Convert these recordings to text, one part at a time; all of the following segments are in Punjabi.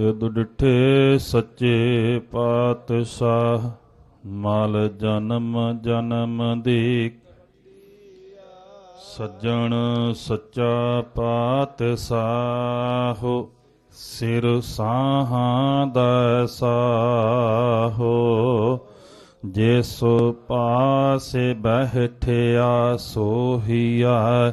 ਤਿਦ ਡਿਠੇ ਸੱਚੇ ਪਾਤਸ਼ਾਹ, ਮਲ ਜਨਮ ਜਨਮ ਦੀ। ਸੱਜਣ ਸੱਚਾ ਪਾਤਸ਼ਾਹੋ, ਸਿਰ ਸਾਹਾਂ ਦਾ ਸਾਹੋ। ਜਿਸ ਪਾਸੇ ਬਹਿਠਿਆ ਸੋਹੀਆ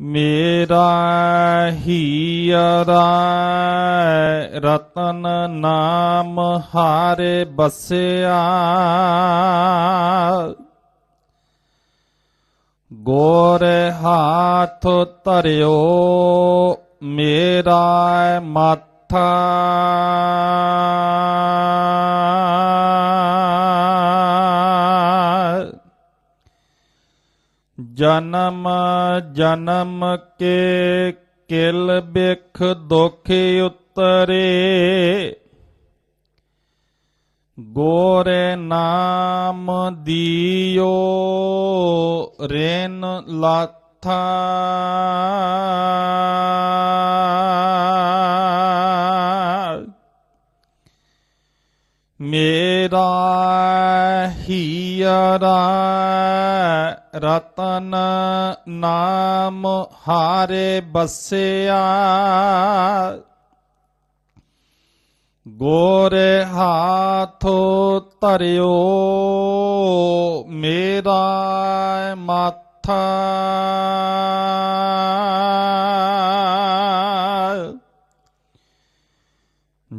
ਮੇਰਾ ਹੀਰਾ ਰਤਨ ਨਾਮ ਹਾਰੇ ਬਸਿਆ। ਗੋਰ ਹਾਥ ਧਰਿਓ ਮੇਰਾ ਮਾਥਾ। ਜਨਮ ਜਨਮ ਕੇ ਕਿਲ ਬਿਖ ਦੁਖ ਉਤਰੇ। ਗੋਰੇ ਨਾਮ ਦੀਓ ਰੇਨ ਲਾਥਾ। ਹੀਰਾ ਰਤਨ ਨਾਮ ਹਾਰੇ ਬਸਿਆ। ਗੋਰੇ ਹਾਥੋ ਧਰਿਓ ਮੇਰਾ ਮਾਥਾ।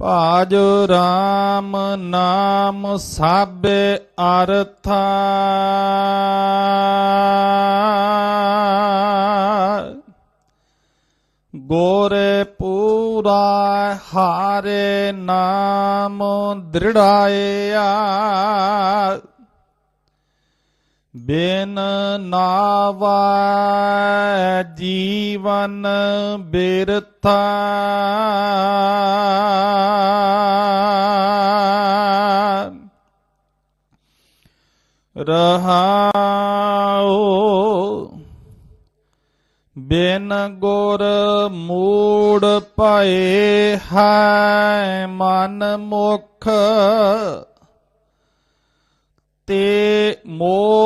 ਭਾਜ ਰਾਮ ਨਾਮ ਸਾਬੇ ਅਰਥਾ। ਗੋਰੇ ਪੂਰਾ ਹਾਰੇ ਨਾਮ ਦ੍ਰਿੜਾਇਆ ਬਿਨ ਨਾਵਾ ਜੀਵਨ ਬਿਰਥਾ। ਰਹਾਉ ਬਿਨ ਗੁਰ ਮੂੜ ਪਰ ਹੈ ਮਨ ਮੁਖ। ਤੇ ਮੋਹ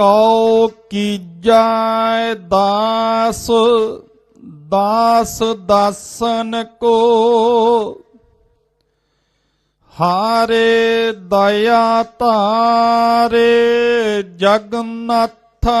ਕਉ ਕੀਜੈ ਦਾਸ ਦਾਸ ਦਾਸਨ ਕੋ। ਹਾਰੇ ਦਇਆ ਤਾਰੇ ਜਗਨਨਾਥਾ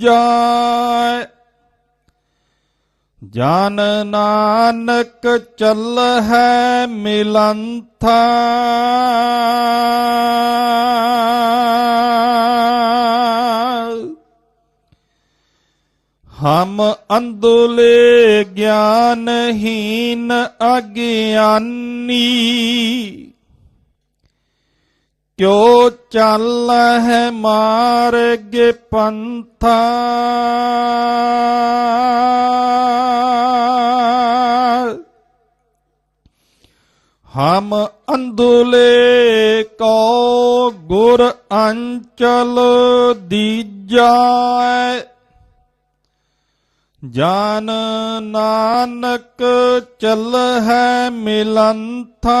ਦੀਜੈ ਜਨ ਨਾਨਕ ਚੱਲ ਹੈ ਮਿਲੰਥਾ। ਹਮ ਅੰਧੁਲੇ ਗਿਆਨਹੀਨ ਅਗਿਆਨੀ। ਕਿਉ ਚੱਲ ਹੈ ਮਾਰਗ ਪੰਥਾ? ਹਮ ਅੰਦੁਲੇ ਕੋ ਗੁਰ ਅੰਚਲ ਦੀਜੈ ਜਨ ਨਾਨਕ ਚੱਲ ਹੈ ਮਿਲੰਥਾ।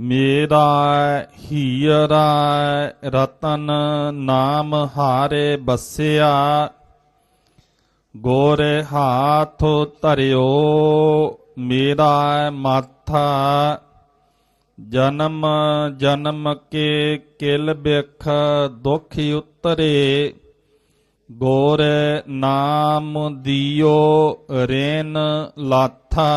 ਮੇਰਾ ਹੀਰਾ ਰਤਨ ਨਾਮ ਹਾਰੇ ਬਸਿਆ ਗੋਰੇ ਹਾਥ ਧਰਿਓ ਮੇਰਾ ਮਾਥਾ ਜਨਮ ਜਨਮ ਕੇ ਕਿਲ ਬਿਖ ਦੁਖ ਉਤਰੇ ਗੋਰ ਨਾਮ ਦਿਓ ਰੇਨ ਲਾਥਾ